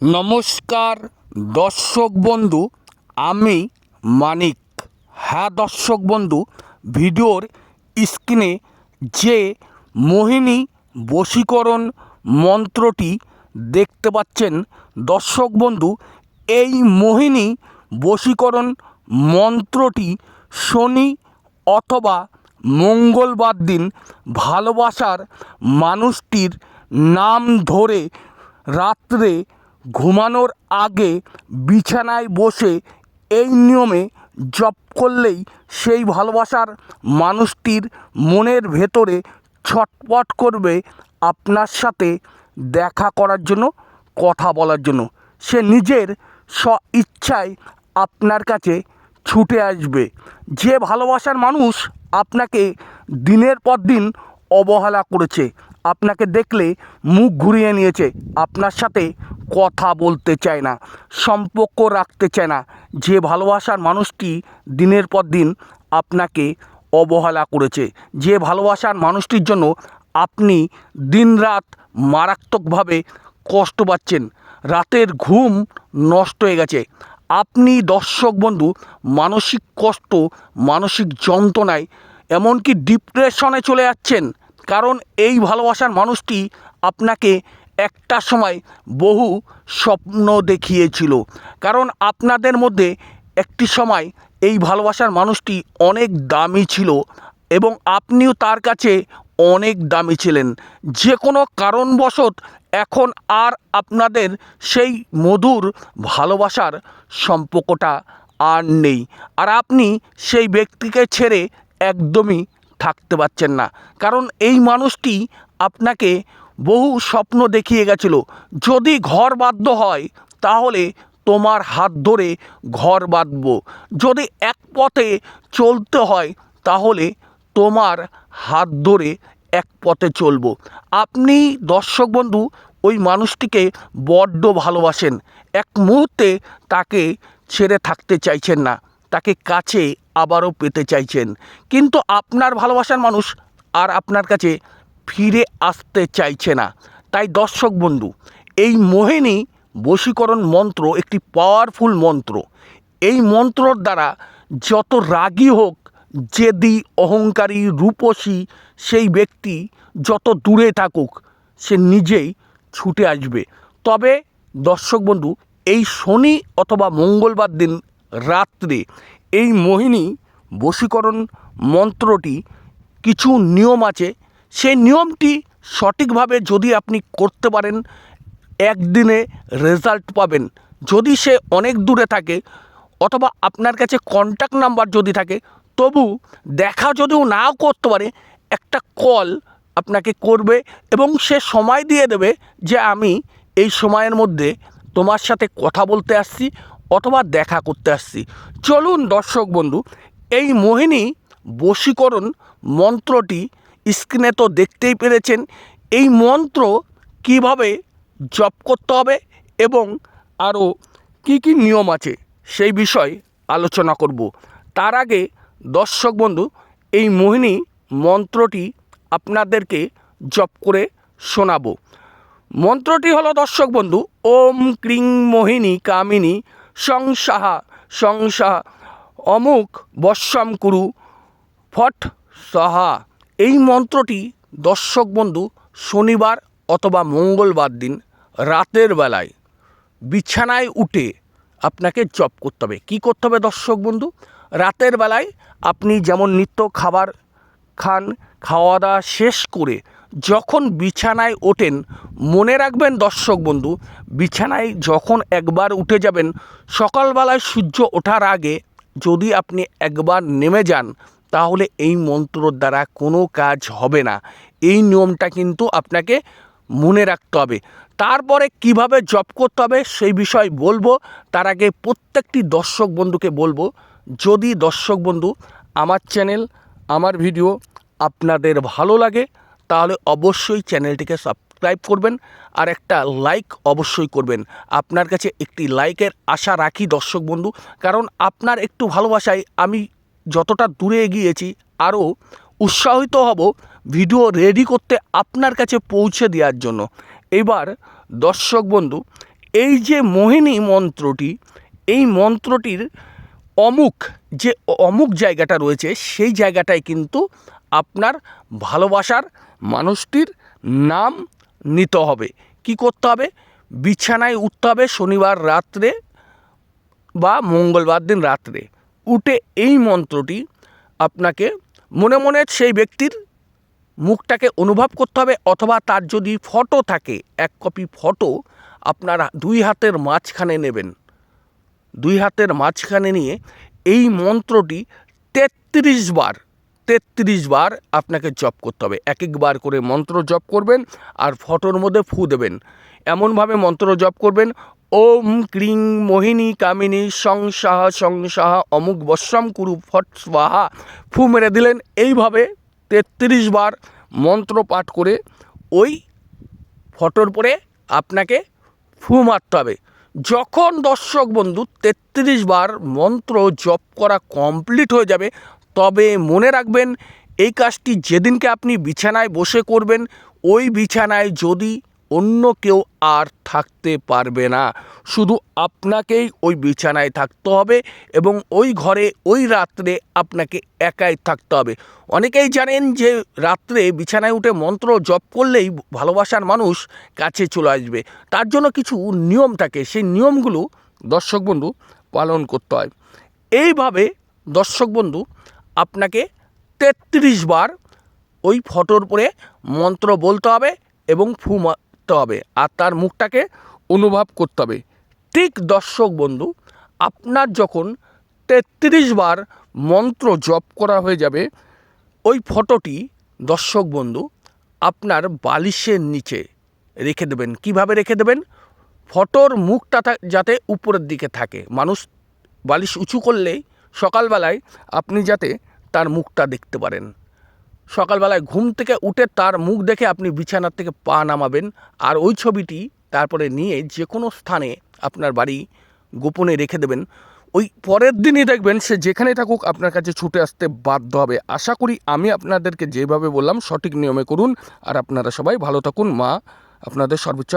নমস্কার, দর্শক বন্ধু, আমি মানিক। হ্যাঁ দর্শক বন্ধু, ভিডিওর স্ক্রিনে যে মোহিনী বশীকরণ মন্ত্রটি দেখতে পাচ্ছেন, দর্শক বন্ধু, এই মোহিনী বশীকরণ মন্ত্রটি শনি অথবা মঙ্গলবার দিন ভালোবাসার মানুষটির নাম ধরে রাত্রে ঘুমানোর আগে বিছানায় বসে এই নিয়মে জপ করলেই সেই ভালোবাসার মানুষটির মনের ভেতরে ছটপট করবে আপনার সাথে দেখা করার জন্য, কথা বলার জন্য। সে নিজের স্ব ইচ্ছায় আপনার কাছে ছুটে আসবে। যে ভালোবাসার মানুষ আপনাকে দিনের পর দিন অবহেলা করেছে আপনাকে দেখলে মুখ ঘুরিয়ে নিয়েছে। আপনার সাথে কথা বলতে চায় না, সম্পর্ক রাখতে চায় না। যে ভালোবাসার মানুষটি দিনের পর দিন আপনাকে অবহেলা করেছে, যে ভালোবাসার মানুষটির জন্য আপনি দিনরাত মারাত্মকভাবে কষ্ট পাচ্ছেন, রাতের ঘুম নষ্ট হয়ে গেছে। আপনি দর্শক বন্ধু, মানসিক কষ্ট, মানসিক যন্ত্রণায় এমনকি ডিপ্রেশনে চলে যাচ্ছেন। কারণ এই ভালোবাসার মানুষটি আপনাকে একটা সময় বহু স্বপ্ন দেখিয়েছিল। কারণ আপনাদের মধ্যে একটি সময় এই ভালোবাসার মানুষটি অনেক দামি ছিল এবং আপনিও তার কাছে অনেক দামি ছিলেন। যে কোনো কারণবশত এখন আর আপনাদের সেই মধুর ভালোবাসার সম্পর্কটা আর নেই। আর আপনি সেই ব্যক্তিকে ছেড়ে একদমই থাকতে পারছেন না। কারণ এই মানুষটি আপনাকে বহু স্বপ্ন দেখিয়ে গেছিল। যদি ঘর বাধ্য হয়, তাহলে তোমার হাত ধরে ঘর বাঁধব। যদি এক পথে চলতে হয়, তাহলে তোমার হাত ধরে এক পথে চলবো। আপনি দর্শক বন্ধু, ওই মানুষটিকে বড্ড ভালোবাসেন। এক মুহূর্তে তাকে ছেড়ে থাকতে চাইছেন না। তাকে কাছে আবারও পেতে চাইছেন। কিন্তু আপনার ভালোবাসার মানুষ আর আপনার কাছে ফিরে আসতে চাইছে না। তাই দর্শক বন্ধু, এই মোহিনী বশীকরণ মন্ত্র একটি পাওয়ারফুল মন্ত্র। এই মন্ত্রর দ্বারা যত রাগী হোক, জেদি, অহংকারী, রূপসী সেই ব্যক্তি যত দূরে থাকুক, সে নিজেই ছুটে আসবে। তবে দর্শক বন্ধু, এই শনি অথবা মঙ্গলবার দিন রাত্রে। এই মোহিনী বশীকরণ মন্ত্রটি কিছু নিয়ম আছে। সেই নিয়মটি সঠিকভাবে যদি আপনি করতে পারেন, একদিনে রেজাল্ট পাবেন। যদি সে অনেক দূরে থাকে অথবা আপনার কাছে কন্ট্যাক্ট নাম্বার যদি থাকে, তবু দেখা যদিও নাও করতে পারে, একটা কল আপনাকে করবে এবং সে সময় দিয়ে দেবে যে আমি এই সময়ের মধ্যে তোমার সাথে কথা বলতে আসছি। অথবা দেখা করতে আসছি। চলুন দর্শক বন্ধু, এই মোহিনী বশীকরণ মন্ত্রটি স্ক্রিনে তো দেখতেই পেরেছেন। এই মন্ত্র কীভাবে জপ করতে হবে এবং আরও কি কি নিয়ম আছে সেই বিষয় আলোচনা করব। তার আগে দর্শক বন্ধু, এই মোহিনী মন্ত্রটি আপনাদেরকে জপ করে শোনাবো। মন্ত্রটি হলো দর্শক বন্ধু, ওম ক্রিং মোহিনী কামিনী সংসাহা সংসাহা অমুক বর্ষাম কুরু, ফট সাহা। এই মন্ত্রটি দর্শক বন্ধু শনিবার অথবা মঙ্গলবার দিন রাতের বেলায় বিছানায় উঠে আপনাকে জপ করতে হবে। কী করতে হবে দর্শক বন্ধু? রাতের বেলায় আপনি যেমন নিত্য খাবার খান, খাওয়া দাওয়া শেষ করে যখন বিছানায় ওঠেন, মনে রাখবেন দর্শক বন্ধু, বিছানায় যখন একবার উঠে যাবেন, সকালবেলায় সূর্য ওঠার আগে যদি আপনি একবার নেমে যান, তাহলে এই মন্ত্রর দ্বারা কোনো কাজ হবে না। এই নিয়মটা কিন্তু আপনাকে মনে রাখতে হবে। তারপরে কীভাবে জব করতে হবে সেই বিষয় বলব। তার আগে প্রত্যেকটি দর্শক বন্ধুকে বলব, যদি দর্শক বন্ধু আমার চ্যানেল, আমার ভিডিও আপনাদের ভালো লাগে তাহলে অবশ্যই চ্যানেলটিকে সাবস্ক্রাইব করবেন আর একটা লাইক অবশ্যই করবেন। আপনার কাছে একটি লাইকের আশা রাখি দর্শক বন্ধু, কারণ আপনার একটু ভালোবাসায় আমি যতটা দূরে এগিয়েছি, আরও উৎসাহিত হব ভিডিও রেডি করতে আপনার কাছে পৌঁছে দেওয়ার জন্য। এবার দর্শক বন্ধু, এই যে মোহিনী মন্ত্রটি, এই মন্ত্রটির অমুক যে অমুক জায়গাটা রয়েছে, সেই জায়গাটায় কিন্তু আপনার ভালোবাসার মানুষটির নাম নিতে হবে। কি করতে হবে? বিছানায় উঠতে হবে শনিবার রাত্রে বা মঙ্গলবার দিন রাত্রে। উঠে এই মন্ত্রটি আপনাকে মনে মনে সেই ব্যক্তির মুখটাকে অনুভব করতে হবে অথবা তার যদি ফটো থাকে, এক কপি ফটো আপনারা দুই হাতের মাঝখানে নেবেন। দুই হাতের মাঝখানে নিয়ে এই মন্ত্রটি তেত্রিশ বার তেত্রিশ বার আপনাকে জপ করতে হবে। এক একবার করে মন্ত্র জপ করবেন আর ফটোর মধ্যে ফু দেবেন। এমনভাবে মন্ত্র জপ করবেন, ওম ক্রিং মোহিনী কামিনী সং সাহা সং সাহা অমুক বৎসম কুরু ফট স্বাহা। ফু মেরে দিলেন। এইভাবে তেত্রিশ বার মন্ত্র পাঠ করে ওই ফটোর পরে আপনাকে ফু মারতে হবে। যখন দর্শক বন্ধু তেত্রিশ বার মন্ত্র জপ করা কমপ্লিট হয়ে যাবে, তবে মনে রাখবেন, এই কাজটি যেদিনকে আপনি বিছানায় বসে করবেন, ওই বিছানায় যদি অন্য কেউ আর থাকতে পারবে না। শুধু আপনাকেই ওই বিছানায় থাকতে হবে এবং ওই ঘরে ওই রাত্রে আপনাকে একাই থাকতে হবে। অনেকেই জানেন যে রাত্রে বিছানায় উঠে মন্ত্র জপ করলেই ভালোবাসার মানুষ কাছে চলে আসবে। তার জন্য কিছু নিয়ম থাকে। সেই নিয়মগুলো দর্শক বন্ধু পালন করতে হয়। এইভাবে দর্শক বন্ধু আপনাকে তেত্রিশ বার ওই ফটোর পরে মন্ত্র বলতে হবে এবং ফু মারতে হবে আর তার মুখটাকে অনুভব করতে হবে। ঠিক দর্শক বন্ধু, আপনার যখন তেত্রিশ বার মন্ত্র জপ করা হয়ে যাবে, ওই ফটোটি দর্শক বন্ধু, আপনার বালিশের নিচে রেখে দেবেন। কীভাবে রেখে দেবেন? ফটোর মুখটা যাতে উপরের দিকে থাকে। মানুষ বালিশ উঁচু করলেই সকালবেলায় আপনি যাতে তার মুখটা দেখতে পারেন। সকালবেলায় ঘুম থেকে উঠে তার মুখ দেখে আপনি বিছানার থেকে পা নামাবেন আর ওই ছবিটি তারপরে নিয়ে যে কোনো স্থানে আপনার বাড়ি গোপনে রেখে দেবেন। ওই পরের দিনই দেখবেন সে যেখানে থাকুক আপনার কাছে ছুটে আসতে বাধ্য হবে। আশা করি আমি আপনাদেরকে যেভাবে বললাম সঠিক নিয়মে করুন। আর আপনারা সবাই ভালো থাকুন। মা, আপনাদের সর্বোচ্চ